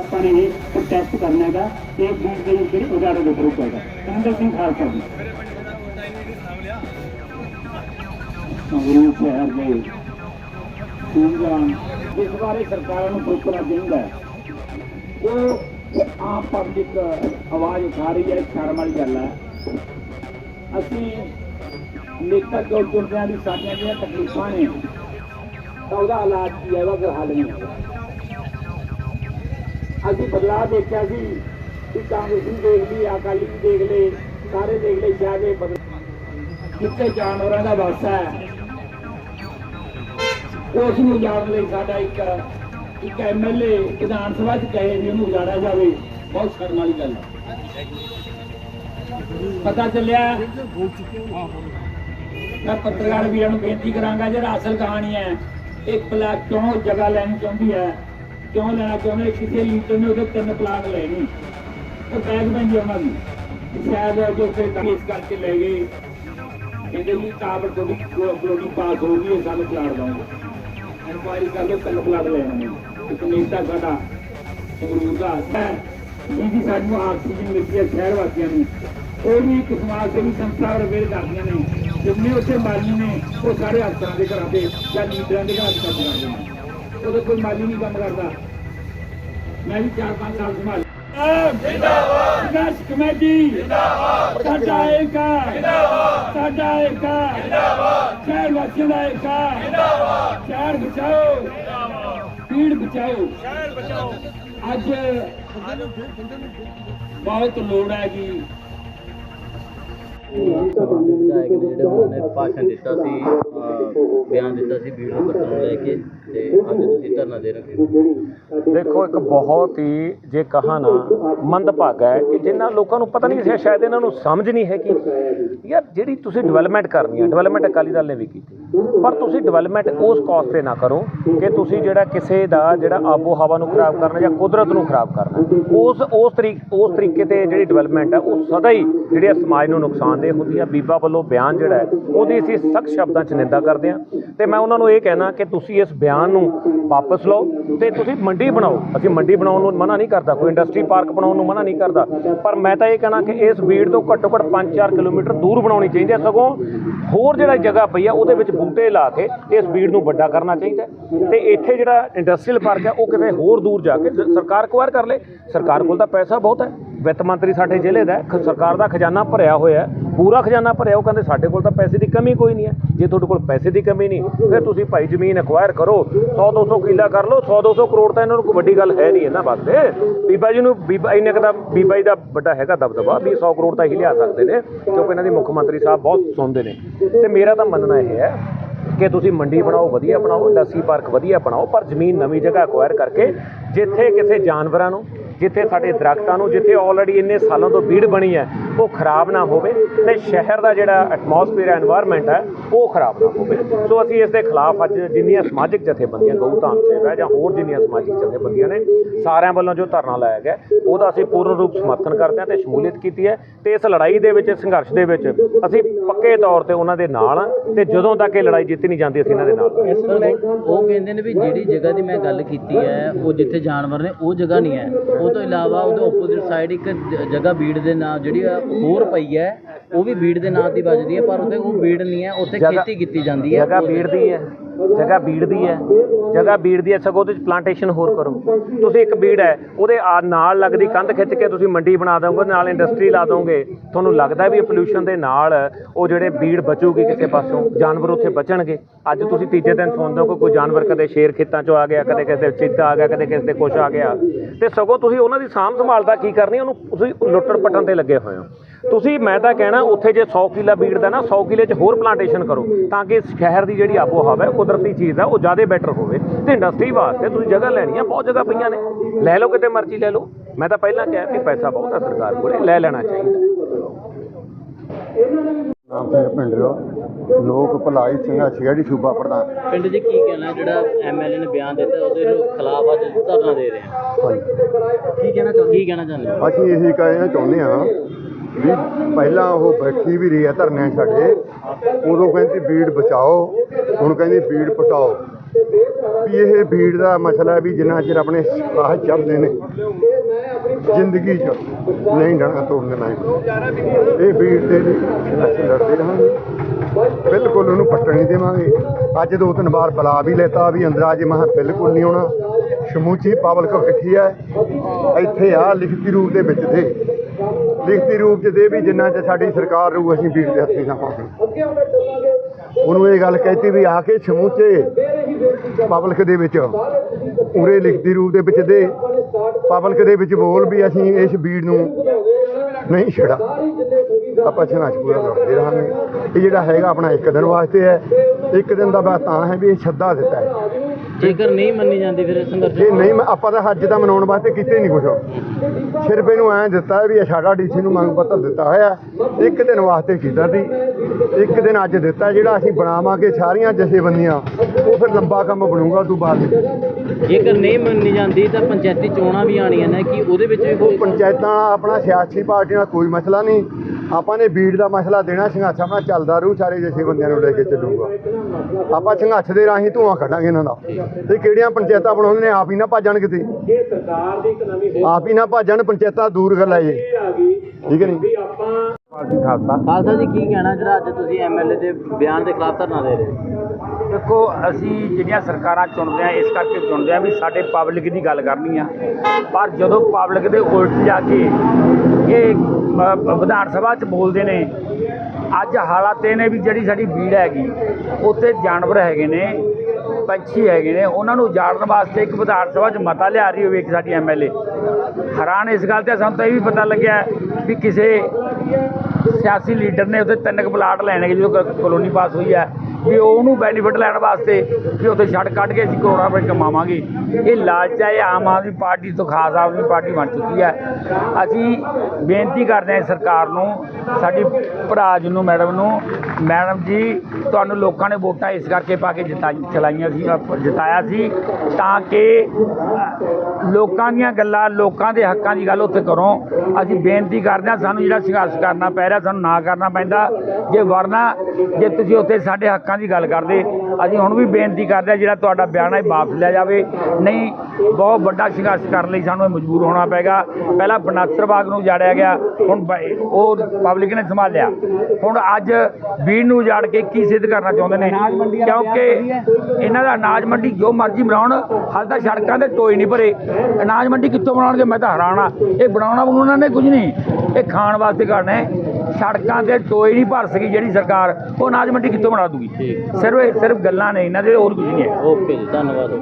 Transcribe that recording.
ਆਪਾਂ ਨੇ ਇਹ ਪ੍ਰੋਟੈਸਟ ਕਰਨਾ ਹੈਗਾ ਤੇ ਬੀਜ ਦੇ ਜਿਹੜੀ ਉਜਾੜੇ ਦੇ ਰੂਪ ਹੈਗਾ। ਕਹਿੰਦੇ ਸਿੰਘ ਖਾਲਸਾ ਜੀ। ਸੰਗਰੂਰ ਸ਼ਹਿਰ ਦੇ ਸੂਰਜਾਨ ਇਸ ਬਾਰੇ ਸਰਕਾਰਾਂ ਨੂੰ ਸੋਚਣਾ ਚਾਹੀਦਾ ਉਹ ਆਮ ਪਬਲਿਕ ਆਵਾਜ਼ ਉਠਾ ਰਹੀ ਹੈ, ਸ਼ਰਮ ਵਾਲੀ ਗੱਲ ਹੈ। ਅਸੀਂ ਨੇਤਾ ਕਿਉਂ ਚੁਣਦਿਆਂ ਦੀ ਸਾਡੀਆਂ ਜਿਹੜੀਆਂ ਤਕਲੀਫਾਂ ਨੇ, ਤਾਂ ਉਹਦਾ ਇਲਾਜ ਕੀ ਹੈ, ਉਹਦਾ ਕੋਈ ਹੱਲ ਨਹੀਂ ਹੈ ਅਸੀਂ ਬਦਲਾਅ ਦੇਖਿਆ ਸੀ ਕਿ ਕਾਂਗਰਸ ਵੀ ਦੇਖ ਲਈ, ਅਕਾਲੀ ਵੀ ਦੇਖ ਲਏ, ਸਾਰੇ ਦੇਖ ਲਏ ਸ਼ਾਇਦ ਇਹ ਬਦਲ ਕਿਤੇ ਜਾਨਵਰਾਂ ਦਾ ਵਾਸਾ ਹੈ, ਉਸ ਨੂੰ ਜਾਣ ਲਈ ਸਾਡਾ ਇੱਕ ਇੱਕ ਐਮਐਲਏ ਵਿਧਾਨ ਸਭਾ ਚ ਕਹੇ ਵੀ ਉਹਨੂੰ ਉਜਾੜਿਆ ਜਾਵੇ। ਬਹੁਤ ਸ਼ਰਮ ਵਾਲੀ ਗੱਲ ਹੈ। ਪਤਾ ਚੱਲਿਆ, ਮੈਂ ਪੱਤਰਕਾਰ ਵੀਰਾਂ ਨੂੰ ਬੇਨਤੀ ਕਰਾਂਗਾ, ਜਿਹੜਾ ਅਸਲ ਕਹਾਣੀ ਹੈ, ਇੱਕ ਪਲਾਟ ਕਿਉਂ ਜਗ੍ਹਾ ਲੈਣੀ ਚਾਹੁੰਦੀ ਹੈ ਕਿਉਂ ਲੈਣਾ ਚਾਹੁੰਦੇ? ਕਿਸੇ ਲੀਡਰ ਨੇ ਉਹਦੇ ਤਿੰਨ ਪਲਾਟ ਲਏ ਨਹੀਂ ਉਹ ਬੈਗ ਬਣ ਉਹਨਾਂ ਦੀ। ਸ਼ਾਇਦ ਜੋ ਫਿਰ ਕੇਸ ਕਰਕੇ ਲੈ ਗਏ। ਕਹਿੰਦੇ ਵੀ ਕਾਬਰ ਤੋਂ ਬਲੋਡੀ ਪਾਸ ਹੋ ਗਈ ਇਹ ਸਾਨੂੰ ਪਲਾਟ ਦਵਾਂਗੇ ਇਨਕੁਆਇਰੀ ਕਰ ਲਓ, ਤਿੰਨ ਪਲਾਟ ਲੈਣੇ ਨੇ। ਇੱਕ ਨੇਤਾ ਸਾਡਾ ਸੰਗਰੂਰ ਦਾ ਹੈ। ਜਿਹਦੀ ਸਾਨੂੰ ਆਕਸੀਜਨ ਮਿਲਦੀ ਹੈ ਸ਼ਹਿਰ ਵਾਸੀਆਂ ਨੂੰ। ਉਹ ਵੀ ਇੱਕ ਸਮਾਜ ਸੇਵੀ ਸੰਸਥਾ ਰਵੇਲ ਕਰਦੀਆਂ ਨੇ। ਜਿੰਨੇ ਉੱਥੇ ਮਾਲੀ ਨੇ, ਉਹ ਸਾਰੇ ਅਫਸਰਾਂ ਦੇ ਘਰਾਂ ਦੇ ਜਾਂ ਲੀਡਰਾਂ ਦੇ ਘਰਾਂ 'ਚ ਕੰਮ ਕਰਦੇ ਨੇ। ਉਹਦੇ ਕੋਈ ਮਾਲੀ ਨਹੀਂ ਕੰਮ ਕਰਦਾ। ਮੈਂ ਵੀ 4-5 ਸਾਲ ਸੰਭਾਲ। ਜਿੰਦਾਬਾਦ। ਵਿਕਾਸ ਕਮੇਟੀ। ਜਿੰਦਾਬਾਦ। ਸਾਡਾ ਏਕਾ। ਜਿੰਦਾਬਾਦ। ਸਾਡਾ ਏਕਾ। ਜਿੰਦਾਬਾਦ। ਸ਼ਹਿਰ ਵਾਸੀਆਂ ਦਾ ਏਕਾ। ਜਿੰਦਾਬਾਦ। ਸ਼ਹਿਰ ਬਚਾਓ। ਜਿੰਦਾਬਾਦ। ਪੀੜ ਬਚਾਓ। ਸ਼ਹਿਰ ਬਚਾਓ। ਅੱਜ ਬਹੁਤ ਲੋੜ ਹੈ ਜੀ ਵਿਧਾਇਕ ਨੇ ਜਿਹੜੇ ਉਹਨਾਂ ਨੇ ਭਾਸ਼ਣ ਦਿੱਤਾ ਸੀ, ਅਹ, ਬਿਆਨ ਦਿੱਤਾ ਸੀ ਵੀਡੀਓ ਕੱਟਣ ਨੂੰ ਲੈ ਕੇ ਤੇ ਅੱਜ ਤੁਸੀਂ ਧਰਨਾ ਦੇ ਰਹੇ ਹੋ। ਦੇਖੋ, ਇੱਕ ਬਹੁਤ ਹੀ ਜੇ ਕਹਾ ਨਾ, ਮੰਦਭਾਗਾ ਹੈ ਕਿ ਜਿਨ੍ਹਾਂ ਲੋਕਾਂ ਨੂੰ ਪਤਾ ਨਹੀਂ ਸੀ, ਸ਼ਾਇਦ ਇਹਨਾਂ ਨੂੰ ਸਮਝ ਨਹੀਂ ਹੈਗੀ। ਕਿ ਯਾਰ, ਜਿਹੜੀ ਤੁਸੀਂ ਡਿਵੈਲਪਮੈਂਟ ਕਰਨੀ ਹੈ ਡਿਵੈਲਪਮੈਂਟ ਅਕਾਲੀ ਦਲ ਨੇ ਵੀ ਕੀਤੀ। ਪਰ ਤੁਸੀਂ ਡਿਵੈਲਪਮੈਂਟ ਉਸ ਕਾਸਟ ਤੇ ਨਾ ਕਰੋ ਕਿ ਤੁਸੀਂ ਜਿਹੜਾ ਕਿਸੇ ਦਾ ਜਿਹੜਾ ਆਬੋ ਹਵਾ ਨੂੰ ਖਰਾਬ ਕਰਨਾ ਜਾਂ ਕੁਦਰਤ ਨੂੰ ਖਰਾਬ ਕਰਨਾ। ਉਸ ਉਸ ਤਰੀਕ, ਉਸ ਤਰੀਕੇ ਤੇ ਜਿਹੜੀ ਡਿਵੈਲਪਮੈਂਟ ਹੈ ਉਹ ਸਦਾ ਹੀ ਜਿਹੜੇ ਆ ਸਮਾਜ ਨੂੰ ਨੁਕਸਾਨਦੇਹ ਹੁੰਦੀ ਹੈ ਬੀਬਾ ਵੱਲੋਂ ਬਿਆਨ ਜਿਹੜਾ ਹੈ, ਉਹਦੀ ਅਸੀਂ ਸਖਤ ਸ਼ਬਦਾਂ 'ਚ ਨਿੰਦਾ ਕਰਦੇ ਹਾਂ। ਤੇ ਮੈਂ ਉਹਨਾਂ ਨੂੰ ਇਹ ਕਹਿਣਾ ਕਿ ਤੁਸੀਂ ਇਸ ਬਿਆਨ ਨੂੰ ਵਾਪਸ ਲਓ ਤੇ ਤੁਸੀਂ ਮੰਡੀ ਬਣਾਓ। ਅਸੀਂ ਮੰਡੀ ਬਣਾਉਣ ਨੂੰ ਮਨਾ ਨਹੀਂ ਕਰਦਾ, ਕੋਈ ਇੰਡਸਟਰੀ ਪਾਰਕ ਬਣਾਉਣ ਨੂੰ ਮਨਾ ਨਹੀਂ ਕਰਦਾ। ਪਰ ਮੈਂ ਤਾਂ ਇਹ ਕਹਿਣਾ ਕਿ ਇਸ ਬੀੜ ਤੋਂ ਘੱਟੋ ਘੱਟ 5-4 ਕਿਲੋਮੀਟਰ ਦੂਰ ਬਣਾਉਣੀ ਚਾਹੀਦੀ ਹੈ ਸਗੋਂ ਹੋਰ ਜਿਹੜਾ ਜਗ੍ਹਾ ਪਈ ਆ, ਉਹਦੇ ਵਿੱਚ ਬੂਟੇ ਲਾ ਕੇ ਇਸ ਬੀੜ ਨੂੰ ਵੱਡਾ ਕਰਨਾ ਚਾਹੀਦਾ ਹੈ। ਤੇ ਇੱਥੇ ਜਿਹੜਾ ਇੰਡਸਟਰੀਅਲ ਪਾਰਕ ਹੈ, ਉਹ ਕਿਤੇ ਹੋਰ ਦੂਰ ਜਾ ਕੇ ਜ- ਸਰਕਾਰ ਅਕਵਾਇਰ ਕਰ ਲੇ ਸਰਕਾਰ ਕੋਲ ਤਾਂ ਪੈਸਾ ਬਹੁਤ ਹੈ ਵਿੱਤ ਮੰਤਰੀ ਸਾਡੇ ਜ਼ਿਲ੍ਹੇ ਦਾ ਖ- ਸਰਕਾਰ ਦਾ ਖਜ਼ਾਨਾ ਭਰਿਆ ਹੋਇਆ ਪੂਰਾ ਖਜ਼ਾਨਾ ਭਰਿਆ, ਉਹ ਕਹਿੰਦੇ ਸਾਡੇ ਕੋਲ ਤਾਂ ਪੈਸੇ ਦੀ ਕਮੀ ਕੋਈ ਨਹੀਂ ਹੈ। ਜੇ ਤੁਹਾਡੇ ਕੋਲ ਪੈਸੇ ਦੀ ਕਮੀ ਨਹੀਂ, ਫਿਰ ਤੁਸੀਂ ਭਾਈ ਜ਼ਮੀਨ ਅਕਵਾਇਰ ਕਰੋ 100 200 ਕਿੱਲਾ ਕਰ ਲਓ 100 200 ਕਰੋੜ ਤਾਂ ਇਹਨਾਂ ਨੂੰ ਕੋਈ ਵੱਡੀ ਗੱਲ ਹੈ ਨਹੀਂ ਇਹਨਾਂ ਵਾਸਤੇ। ਬੀਬਾ ਜੀ ਨੂੰ, ਬੀਬਾ, ਇੰਨੇ ਕੁ ਬੀਬਾ ਜੀ ਦਾ ਵੱਡਾ ਹੈਗਾ ਦਬਦਬਾ, ਵੀ 100 ਕਰੋੜ ਤਾਂ ਹੀ ਲਿਆ ਸਕਦੇ ਨੇ, ਕਿਉਂਕਿ ਇਹਨਾਂ ਦੀ ਮੁੱਖ ਮੰਤਰੀ ਸਾਹਿਬ ਬਹੁਤ ਸੁਣਦੇ ਨੇ। ਤੇ ਮੇਰਾ ਤਾਂ ਮੰਨਣਾ ਇਹ ਹੈ ਕਿ ਤੁਸੀਂ ਮੰਡੀ ਬਣਾਓ, ਵਧੀਆ ਬਣਾਓ, ਇੰਡਸਟਰੀ ਪਾਰਕ ਵਧੀਆ ਬਣਾਓ, ਪਰ ਜ਼ਮੀਨ ਨਵੀਂ ਜਗ੍ਹਾ ਅਕਵਾਇਰ ਕਰਕੇ, ਜਿੱਥੇ ਕਿਸੇ ਜਾਨਵਰਾਂ ਨੂੰ ਜਿੱਥੇ ਸਾਡੇ ਦਰਖਤਾਂ ਨੂੰ ਜਿੱਥੇ ਆਲਰੇਡੀ ਇੰਨੇ ਸਾਲਾਂ ਤੋਂ ਬੀੜ ਬਣੀ ਹੈ ਉਹ ਖਰਾਬ ਨਾ ਹੋਵੇ ਤੇ ਸ਼ਹਿਰ ਦਾ ਜਿਹੜਾ ਐਟਮੋਸਫੇਅਰ ਹੈ এনवायरमेंट ਹੈ, ਉਹ ਖਰਾਬ ਨਾ ਹੋਵੇ। ਸੋ ਅਸੀਂ ਇਸ ਦੇ ਖਿਲਾਫ ਅੱਜ ਜਿੰਨੀਆਂ ਸਮਾਜਿਕ ਜਥੇਬੰਦੀਆਂ ਗਊਧਾਮ ਸੇਵਾ ਜਾਂ ਹੋਰ ਜਿੰਨੀਆਂ ਸਮਾਜਿਕ ਜਥੇਬੰਦੀਆਂ ਨੇ, ਸਾਰਿਆਂ ਵੱਲੋਂ ਜੋ ਧਰਨਾ ਲਾਇਆ ਗਿਆ ਉਹਦਾ ਅਸੀਂ ਪੂਰਨ ਰੂਪ ਸਮਰਥਨ ਕਰਦੇ ਹਾਂ ਤੇ ਸ਼ਮੂਲੀਅਤ ਕੀਤੀ ਹੈ ਤੇ ਇਸ ਲੜਾਈ ਦੇ ਵਿੱਚ ਸੰਘਰਸ਼ ਦੇ ਵਿੱਚ ਅਸੀਂ ਪੱਕੇ ਤੌਰ ਤੇ ਉਹਨਾਂ ਦੇ ਨਾਲ ਆ ਤੇ ਜਦੋਂ ਤੱਕ ਇਹ ਲੜਾਈ ਜਿੱਤੀ ਨਹੀਂ ਜਾਂਦੀ, ਅਸੀਂ ਇਹਨਾਂ ਦੇ ਨਾਲ ਉਹ ਕਹਿੰਦੇ ਨੇ ਵੀ ਜਿਹੜੀ ਜਗ੍ਹਾ ਦੀ ਮੈਂ ਗੱਲ ਕੀਤੀ ਹੈ, ਉਹ ਜਿੱਥੇ ਜਾਨਵਰ ਨੇ, ਉਹ ਜਗ੍ਹਾ ਨਹੀਂ ਹੈ। ਉਹ ਤੋਂ ਇਲਾਵਾ ਉਹਦੇ ਆਪੋਜ਼ਿਟ ਸਾਈਡ ਇੱਕ ਜਗ੍ਹਾ ਬੀੜ ਦੇ ਨਾਲ ਜਿਹੜੀ ਆ ਹੋਰ ਪਈ ਹੈ ਉਹ ਵੀ ਬੀੜ ਦੇ ਨਾਂ ਦੀ ਵੱਜਦੀ ਹੈ ਪਰ ਉੱਥੇ ਉਹ ਬੀੜ ਨਹੀਂ ਹੈ ਉੱਥੇ ਖੇਤੀ ਕੀਤੀ ਜਾਂਦੀ ਹੈ। ਜਗ੍ਹਾ ਬੀੜ ਦੀ ਹੈ। ਜਗ੍ਹਾ ਬੀੜ ਦੀ ਹੈ। ਜਗ੍ਹਾ ਬੀੜ ਦੀ ਹੈ, ਸਗੋਂ ਉਹਦੇ 'ਚ ਪਲਾਂਟੇਸ਼ਨ ਹੋਰ ਕਰੋ। ਤੁਸੀਂ ਇੱਕ ਬੀੜ ਹੈ, ਉਹਦੇ ਆ- ਨਾਲ ਲੱਗਦੀ ਕੰਧ ਖਿੱਚ ਕੇ ਤੁਸੀਂ ਮੰਡੀ ਬਣਾ ਦੋਗੇ, ਨਾਲ ਇੰਡਸਟਰੀ ਲਾ ਦੋਗੇ। ਤੁਹਾਨੂੰ ਲੱਗਦਾ ਵੀ ਪੋਲੂਸ਼ਨ ਦੇ ਨਾਲ ਉਹ ਜਿਹੜੇ ਬੀੜ ਬਚੂਗੀ ਕਿਸੇ ਪਾਸੋਂ, ਜਾਨਵਰ ਉੱਥੇ ਬਚਣਗੇ। ਅੱਜ ਤੁਸੀਂ ਤੀਜੇ ਦਿਨ ਸੁਣਦੇ ਹੋ ਕਿ ਕੋਈ ਜਾਨਵਰ ਕਦੇ ਸ਼ੇਰ ਖੇਤਾਂ 'ਚੋਂ ਆ ਗਿਆ, ਕਦੇ ਕਿਸੇ ਦੇ ਚੀਤਾ ਆ ਗਿਆ, ਕਦੇ ਕਿਸੇ ਦੇ ਕੁਛ ਆ ਗਿਆ। ਤੇ ਸਗੋਂ ਤੁਸੀਂ ਉਹਨਾਂ ਦੀ ਸਾਂਭ ਸੰਭਾਲ ਦਾ ਕੀ ਕਰਨੀ, ਉਹਨੂੰ ਤੁਸੀਂ ਲੁੱਟਣ ਪੱਟਣ ਤੇ ਲੱਗੇ ਹੋਏ ਹੋ। ਤੁਸੀਂ, ਮੈਂ ਤਾਂ ਕਹਿਣਾ, ਉੱਥੇ ਜੇ 100 ਕਿੱਲਾ ਬੀੜ ਦਾ ਨਾ 100 ਕਿੱਲੇ 'ਚ ਹੋਰ ਪਲਾਂਟੇਸ਼ਨ ਕਰੋ, ਤਾਂ ਕਿ ਸ਼ਹਿਰ ਦੀ ਜਿਹੜੀ ਆਬੋ ਹਵਾ ਹੈ ਕੁਦਰਤੀ ਚੀਜ਼ ਹੈ ਉਹ ਜ਼ਿਆਦਾ ਬੈਟਰ ਹੋਵੇ। ਤੇ ਇੰਡਸਟਰੀ ਵਾਸਤੇ ਤੁਸੀਂ ਜਗ੍ਹਾ ਲੈਣੀ ਆ ਬਹੁਤ ਜਗ੍ਹਾ ਪਈਆਂ ਨੇ। ਲੈ ਲਓ ਕਿਤੇ ਮਰਜ਼ੀ ਲੈ ਲਓ। ਮੈਂ ਤਾਂ ਪਹਿਲਾਂ ਕਿਹਾ ਕਿ ਪੈਸਾ ਬਹੁਤ ਹੈ ਸਰਕਾਰ ਕੋਲੇ ਲੈ ਲੈਣਾ ਚਾਹੀਦਾ। ਨਾਮ ਸਿੰਘ ਪਿੰਡਰੋ ਲੋਕ ਭਲਾਈ ਸਿੰਘਾ ਛੇੜੀ ਸੂਬਾ ਪ੍ਰਧਾਨ। ਪਿੰਡ 'ਚ ਕੀ ਕਹਿਣਾ ਜਿਹੜਾ ਐਮਐਲਏ ਨੇ ਬਿਆਨ ਦਿੱਤਾ ਉਹਦੇ ਖਿਲਾਫ ਅੱਜ ਧਰਨਾ ਦੇ ਰਹੇ ਹਾਂ ਕੀ ਕਹਿਣਾ ਚਾਹੁੰਦੇ? ਕੀ ਕਹਿਣਾ ਚਾਹੁੰਦੇ ਹੋ? ਅਸੀਂ ਇਹੀ ਕਹਿਣਾ ਚਾਹੁੰਦੇ ਹਾਂ ਵੀ ਪਹਿਲਾਂ ਉਹ ਬੈਠੀ ਵੀ ਰਹੀ ਹੈ ਧਰਨੇ ਸਾਡੇ ਉਦੋਂ ਕਹਿੰਦੀ ਬੀੜ ਬਚਾਓ, ਹੁਣ ਕਹਿੰਦੀ ਬੀੜ ਪਟਾਓ। ਵੀ ਇਹ ਬੀੜ ਦਾ ਮਸਲਾ ਵੀ ਜਿੰਨਾ ਚਿਰ ਆਪਣੇ ਸਾਹ ਚੱਲਦੇ ਨੇ, ਜ਼ਿੰਦਗੀ 'ਚ ਨਹੀਂ ਡਣਾ ਤੋੜਨ ਨਹੀਂ। ਇਹ ਬੀੜ ਦੇ ਲਈ ਲੜਦੇ ਰਹਾਂਗੇ। ਬਿਲਕੁਲ ਉਹਨੂੰ ਪੱਟਣ ਨਹੀਂ ਦੇਵਾਂਗੇ। ਅੱਜ ਦੋ ਤਿੰਨ ਵਾਰ ਬੁਲਾ ਵੀ ਲੈਤਾ ਵੀ ਅੰਦਰ ਆ ਜੇ, ਮੈਂ ਬਿਲਕੁਲ ਨਹੀਂ ਆਉਣਾ। ਸਮੂਚੀ ਪਾਵਲਕ ਇਕੱਠੀ ਹੈ। ਇੱਥੇ ਆ ਲਿਖਤੀ ਰੂਪ ਦੇ ਵਿੱਚ ਦੇ ਲਿਖਤੀ ਰੂਪ 'ਚ ਦੇ ਵੀ ਜਿੰਨਾ ਚ ਸਾਡੀ ਸਰਕਾਰ ਰੂ ਅਸੀਂ ਭੀੜ ਦੇ ਹੱਥੀਂ ਨਾ ਪਾਉਂਦੇ। ਉਹਨੂੰ ਇਹ ਗੱਲ ਕਹਿਤੀ ਵੀ ਆ ਕੇ ਸਮੂਚੇ ਪਬਲਿਕ ਦੇ ਵਿੱਚ ਉਰੇ ਲਿਖਤੀ ਰੂਪ ਦੇ ਵਿੱਚ ਦੇ। ਪਬਲਿਕ ਦੇ ਵਿੱਚ ਬੋਲ ਵੀ ਅਸੀਂ ਇਸ ਭੀੜ ਨੂੰ ਨਹੀਂ ਛੜਾ ਆਪਾਂ ਸੰਘਰਸ਼ ਪੂਰਾ ਲੜਦੇ ਰਹਾਂਗੇ। ਇਹ ਜਿਹੜਾ ਹੈਗਾ ਆਪਣਾ ਇੱਕ ਦਿਨ ਵਾਸਤੇ ਹੈ। ਇੱਕ ਦਿਨ ਦਾ ਬਾਅਦ ਤਾਂ ਹੈ ਵੀ ਇਹ ਛੱਦਾ ਦਿੱਤਾ ਹੈ। ਜੇਕਰ ਨਹੀਂ ਮੰਨੀ ਜਾਂਦੀ ਫਿਰ ਇਹ ਸੰਘਰਸ਼ ਇਹ ਨਹੀਂ ਆਪਾਂ ਤਾਂ ਅੱਜ ਦਾ ਮਨਾਉਣ ਵਾਸਤੇ ਕੀਤੇ ਨਹੀਂ ਕੁਛ। ਸਿਰਫ ਇਹਨੂੰ ਐਂ ਦਿੱਤਾ ਵੀ ਇਹ ਸਾਡਾ ਡੀਸੀ ਨੂੰ ਮੰਗ ਪੱਤਰ ਦਿੱਤਾ ਹੋਇਆ। ਇੱਕ ਦਿਨ ਵਾਸਤੇ ਕੀਤਾ ਸੀ। ਇੱਕ ਦਿਨ ਅੱਜ ਦਿੱਤਾ ਜਿਹੜਾ ਅਸੀਂ ਬਣਾਵਾਂਗੇ ਸਾਰੀਆਂ ਜਥੇਬੰਦੀਆਂ। ਉਹ ਫਿਰ ਲੰਬਾ ਕੰਮ ਬਣੂਗਾ ਤੂੰ ਬਾਅਦ ਵਿੱਚ। ਜੇਕਰ ਨਹੀਂ ਮੰਨੀ ਜਾਂਦੀ ਤਾਂ ਪੰਚਾਇਤੀ ਚੋਣਾਂ ਵੀ ਆਣੀਆਂ ਨੇ ਕਿ ਉਹਦੇ ਵਿੱਚ ਵੀ ਕੋਈ ਪੰਚਾਇਤਾਂ ਵਾਲਾ ਆਪਣਾ ਸਿਆਸੀ ਪਾਰਟੀਆਂ ਨਾਲ ਕੋਈ ਮਸਲਾ ਨਹੀਂ। ਆਪਾਂ ਨੇ ਬੀੜ ਦਾ ਮਸਲਾ ਦੇਣਾ ਸੰਘਰਸ਼ ਆਪਣਾ ਚੱਲਦਾ ਰਹੂ ਸਾਰੇ ਜਥੇਬੰਦੀਆਂ ਨੂੰ ਲੈ ਕੇ ਚੱਲੂਗਾ। ਆਪਾਂ ਸੰਘਰਸ਼ ਦੇ ਰਾਹੀਂ ਧੂਆਂ ਕੱਢਾਂਗੇ ਇਹਨਾਂ ਦਾ। ਤੇ ਕਿਹੜੀਆਂ ਪੰਚਾਇਤਾਂ ਬਣਾਉਂਦੇ ਨੇ ਆਪ ਹੀ ਨਾ ਭੱਜਣ ਕਿਤੇ। ਆਪ ਹੀ ਨਾ ਭੱਜਣ ਪੰਚਾਇਤਾਂ ਦੂਰ ਕਰ ਲੈ ਜੇ ਠੀਕ ਹੈ ਨਹੀਂ? ਪਾਰਟੀ ਖਾਲਸਾ ਖਾਲਸਾ ਜੀ ਕੀ ਕਹਿਣਾ ਜਿਹੜਾ ਅੱਜ ਤੁਸੀਂ ਐਮਐਲਏ ਦੇ ਬਿਆਨ ਦੇ ਖਿਲਾਫ ਧਰਨਾ ਦੇ ਰਹੇ ਹੋ? ਦੇਖੋ ਅਸੀਂ ਜਿਹੜੀਆਂ ਸਰਕਾਰਾਂ ਚੁਣਦੇ ਆ ਇਸ ਕਰਕੇ ਚੁਣਦੇ ਆ ਵੀ ਸਾਡੇ ਪਬਲਿਕ ਦੀ ਗੱਲ ਕਰਨੀ ਆ। ਪਰ ਜਦੋਂ ਪਬਲਿਕ ਦੇ ਉਲਟ ਜਾ ਕੇ ਇਹ ਵਿਧਾਨ ਸਭਾ 'ਚ ਬੋਲਦੇ ਨੇ, ਅੱਜ ਹਾਲਾਤ ਇਹ ਨੇ ਵੀ ਜਿਹੜੀ ਸਾਡੀ ਭੀੜ ਹੈਗੀ, ਉੱਥੇ ਜਾਨਵਰ ਹੈਗੇ ਨੇ, ਪੰਛੀ ਹੈਗੇ ਨੇ, ਉਹਨਾਂ ਨੂੰ ਉਜਾੜਨ ਵਾਸਤੇ ਇੱਕ ਵਿਧਾਨ ਸਭਾ 'ਚ ਮਤਾ ਲਿਆ ਰਹੀ ਹੋਵੇ ਇੱਕ ਸਾਡੀ ਐਮਐਲਏ ਹੈਰਾਨ ਇਸ ਗੱਲ ਤੇ ਸਾਨੂੰ ਤਾਂ ਇਹ ਵੀ ਪਤਾ ਲੱਗਿਆ ਵੀ ਕਿਸੇ ਸਿਆਸੀ ਲੀਡਰ ਨੇ ਉੱਥੇ ਤਿੰਨ ਕੁ ਪਲਾਟ ਲੈਣੇ ਜਦੋਂ ਕਲੋਨੀ ਪਾਸ ਹੋਈ ਹੈ। ਵੀ ਉਹਨੂੰ ਬੈਨੀਫਿਟ ਲੈਣ ਵਾਸਤੇ ਵੀ ਉੱਥੇ ਛੱਡ ਕੱਢ ਕੇ ਅਸੀਂ ਕਰੋੜਾਂ ਰੁਪਏ ਕਮਾਵਾਂਗੇ। ਇਹ ਲਾਲਚ ਹੈ ਇਹ ਆਮ ਆਦਮੀ ਪਾਰਟੀ ਤੋਂ ਖਾਸ ਆਦਮੀ ਪਾਰਟੀ ਬਣ ਚੁੱਕੀ ਹੈ। ਅਸੀਂ ਬੇਨਤੀ ਕਰਦੇ ਹਾਂ ਸਰਕਾਰ ਨੂੰ ਸਾਡੀ ਭਰਾ ਜੀ ਨੂੰ ਮੈਡਮ ਨੂੰ ਮੈਡਮ ਜੀ ਤੁਹਾਨੂੰ ਲੋਕਾਂ ਨੇ ਵੋਟਾਂ ਇਸ ਕਰਕੇ ਪਾ ਕੇ ਜਿਤਾ ਚਲਾਈਆਂ ਸੀ ਅ, ਜਿਤਾਇਆ ਸੀ ਤਾਂ ਕਿ ਲੋਕਾਂ ਦੀਆਂ ਗੱਲਾਂ ਲੋਕਾਂ ਦੇ ਹੱਕਾਂ ਦੀ ਗੱਲ ਉੱਥੇ ਕਰੋ। ਅਸੀਂ ਬੇਨਤੀ ਕਰਦੇ ਹਾਂ ਸਾਨੂੰ ਜਿਹੜਾ ਸੰਘਰਸ਼ ਕਰਨਾ ਪੈ ਰਿਹਾ ਸਾਨੂੰ ਨਾ ਕਰਨਾ ਪੈਂਦਾ। ਜੇ ਵਰਨਾ ਜੇ ਤੁਸੀਂ ਉੱਥੇ ਸਾਡੇ ਹੱਕ ਦੀ ਗੱਲ ਕਰਦੇ, ਅਸੀਂ ਹੁਣ ਵੀ ਬੇਨਤੀ ਕਰਦੇ ਹਾਂ ਜਿਹੜਾ ਤੁਹਾਡਾ ਬਿਆਨ ਹੈ ਇਹ ਵਾਪਸ ਲਿਆ ਜਾਵੇ। ਨਹੀਂ, ਬਹੁਤ ਵੱਡਾ ਸੰਘਰਸ਼ ਕਰਨ ਲਈ ਸਾਨੂੰ ਇਹ ਮਜਬੂਰ ਹੋਣਾ ਪੈਗਾ ਪਹਿਲਾਂ ਬਨਾਸਰ ਬਾਗ ਨੂੰ ਉਜਾੜਿਆ ਗਿਆ, ਹੁਣ ਉਹ ਪਬਲਿਕ ਨੇ ਸੰਭਾਲਿਆ। ਹੁਣ ਅੱਜ ਬੀੜ ਨੂੰ ਉਜਾੜ ਕੇ ਕੀ ਸਿੱਧ ਕਰਨਾ ਚਾਹੁੰਦੇ ਨੇ? ਕਿਉਂਕਿ ਇਹਨਾਂ ਦਾ ਅਨਾਜ ਮੰਡੀ ਜੋ ਮਰਜ਼ੀ ਬਣਾਉਣ, ਹਾਲ ਤਾਂ ਸੜਕਾਂ ਦੇ ਟੋਏ ਨਹੀਂ ਭਰੇ। ਅਨਾਜ ਮੰਡੀ ਕਿੱਥੋਂ ਬਣਾਉਣਗੇ? ਮੈਂ ਤਾਂ ਹੈਰਾਨ ਆ। ਇਹ ਬਣਾਉਣਾ ਉਹਨਾਂ ਨੇ ਕੁਝ ਨਹੀਂ। ਇਹ ਖਾਣ ਵਾਸਤੇ ਕਰਨਾ ਹੈ। ਸੜਕਾਂ ਤੇ ਟੋਏ ਨਹੀਂ ਭਰ ਸਕੀ ਜਿਹੜੀ ਸਰਕਾਰ ਉਹ ਅਨਾਜ ਮੰਡੀ ਕਿੱਥੋਂ ਬਣਾ ਦੂਗੀ? ਸਿਰਫ ਸਿਰਫ ਗੱਲਾਂ ਨੇ ਇਹਨਾਂ ਦੇ ਹੋਰ ਕੁਝ ਨਹੀਂ ਹੈ। ਓਕੇ ਜੀ ਧੰਨਵਾਦ।